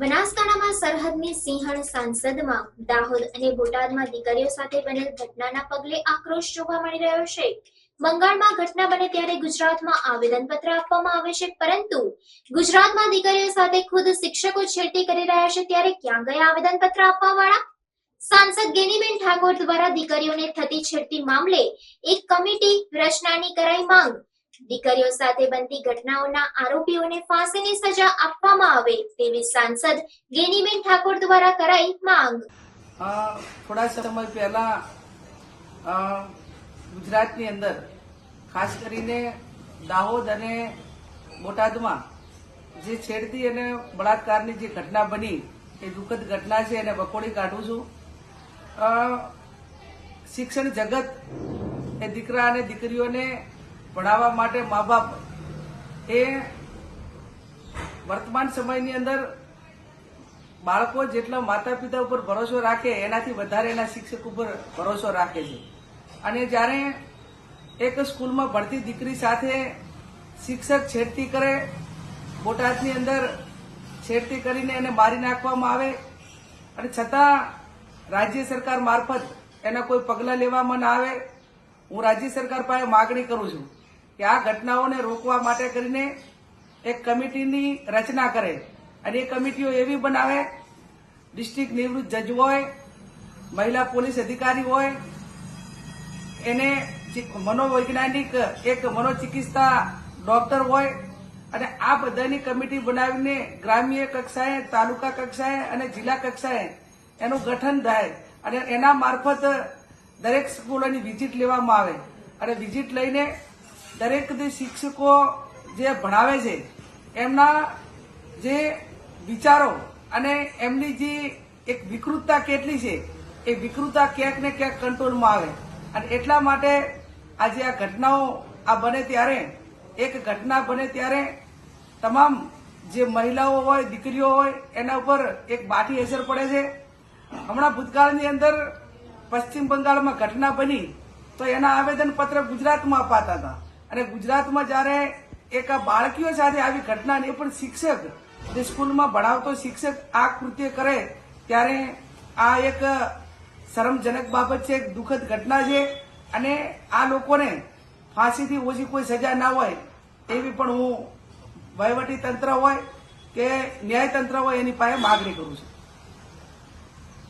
બનાસકાંઠામાં સરહદની સિંહણ સાંસદમાં દાહોદ અને બોટાદમાં દીકરીઓ સાથે બનેલ ઘટનાના પગલે આક્રોશ જોવા મળી રહ્યો છે. બંગાળમાં ઘટના બને ત્યારે ગુજરાતમાં આવેદનપત્ર આપવામાં આવે છે, પરંતુ ગુજરાતમાં દીકરીઓ સાથે ખુદ શિક્ષકો છેડતી કરી રહ્યા છે, ત્યારે ક્યાં ગયા આવેદનપત્ર આપવા વાળા સાંસદ ગેનીબેન ઠાકોર દ્વારા દીકરીઓને થતી છેડતી મામલે એક કમિટી રચનાની કરાઈ માંગ દીકરીઓ સાથે બનતી ઘટનાઓના આરોપીઓને ફાંસીની સજા આપવામાં આવે તેવી સાંસદ ગેનીબેન ઠાકોર દ્વારા કરાઈ માંગ. થોડા સમય પહેલા ગુજરાતની અંદર, ખાસ કરીને દાહોદ અને બોટાદમાં જે છેડતી અને બળાત્કારની જે ઘટના બની, એ દુઃખદ ઘટના છે, એને વખોડી કાઢું છું. શિક્ષણ જગત એ દીકરા અને દીકરીઓને ભણાવવા માટે મા બાપ એ વર્તમાન સમયની અંદર બાળકો જેટલા માતા પિતા ઉપર ભરોસો રાખે, એનાથી વધારે એના શિક્ષક ઉપર ભરોસો રાખે છે. અને જ્યારે એક સ્કૂલમાં ભણતી દીકરી સાથે શિક્ષક છેડતી કરે, બોટાદની અંદર છેડતી કરીને એને મારી નાખવામાં આવે, અને છતાં રાજ્ય સરકાર મારફત એના કોઈ પગલાં લેવામાં ના આવે, હું રાજ્ય સરકાર પાસે માગણી કરું છું. કે આ ઘટનાઓને રોકવા માટે કરીને એક કમિટીની રચના કરે. અને એ કમિટીઓ એવી બનાવે, ડિસ્ટ્રિક્ટ નિવૃત્ત જજ હોય, મહિલા પોલીસ અધિકારી હોય, એને મનોવૈજ્ઞાનિક, એક મનોચિકિત્સા ડોક્ટર હોય, અને આ બધાની કમિટી બનાવીને ગ્રામ્ય કક્ષાએ, તાલુકા કક્ષાએ અને જિલ્લા કક્ષાએ એનું ગઠન થાય. અને એના મારફત દરેક સ્કૂલોની વિઝિટ લેવામાં આવે. અને વિઝિટ લઈને દરેક શિક્ષકો જે ભણાવે છે, એમના જે વિચારો અને એમની જે એક વિકૃતતા કેટલી છે, એ વિકૃતતા ક્યાંક ને ક્યાંક કંટ્રોલમાં આવે. અને એટલા માટે આજે આ ઘટનાઓ આ બને ત્યારે, એક ઘટના બને ત્યારે તમામ જે મહિલાઓ હોય, દીકરીઓ હોય, એના ઉપર એક બાટી અસર પડે છે. હમણાં ભૂતકાળની અંદર પશ્ચિમ બંગાળમાં ઘટના બની, તો એના આવેદનપત્ર ગુજરાતમાં અપાતા હતા. અને ગુજરાતમાં જ્યારે એક આ બાળકીઓ સાથે આવી ઘટના એ પણ શિક્ષક જે સ્કૂલમાં ભણાવતો શિક્ષક આ કૃત્ય કરે ત્યારે આ એક શરમજનક બાબત છે, એક દુઃખદ ઘટના છે અને આ લોકોને ફાંસીથી ઓછી કોઈ સજા ના હોય એવી પણ હું વહીવટી તંત્ર હોય કે ન્યાય તંત્ર હોય એની પાસે માગણી કરું છું.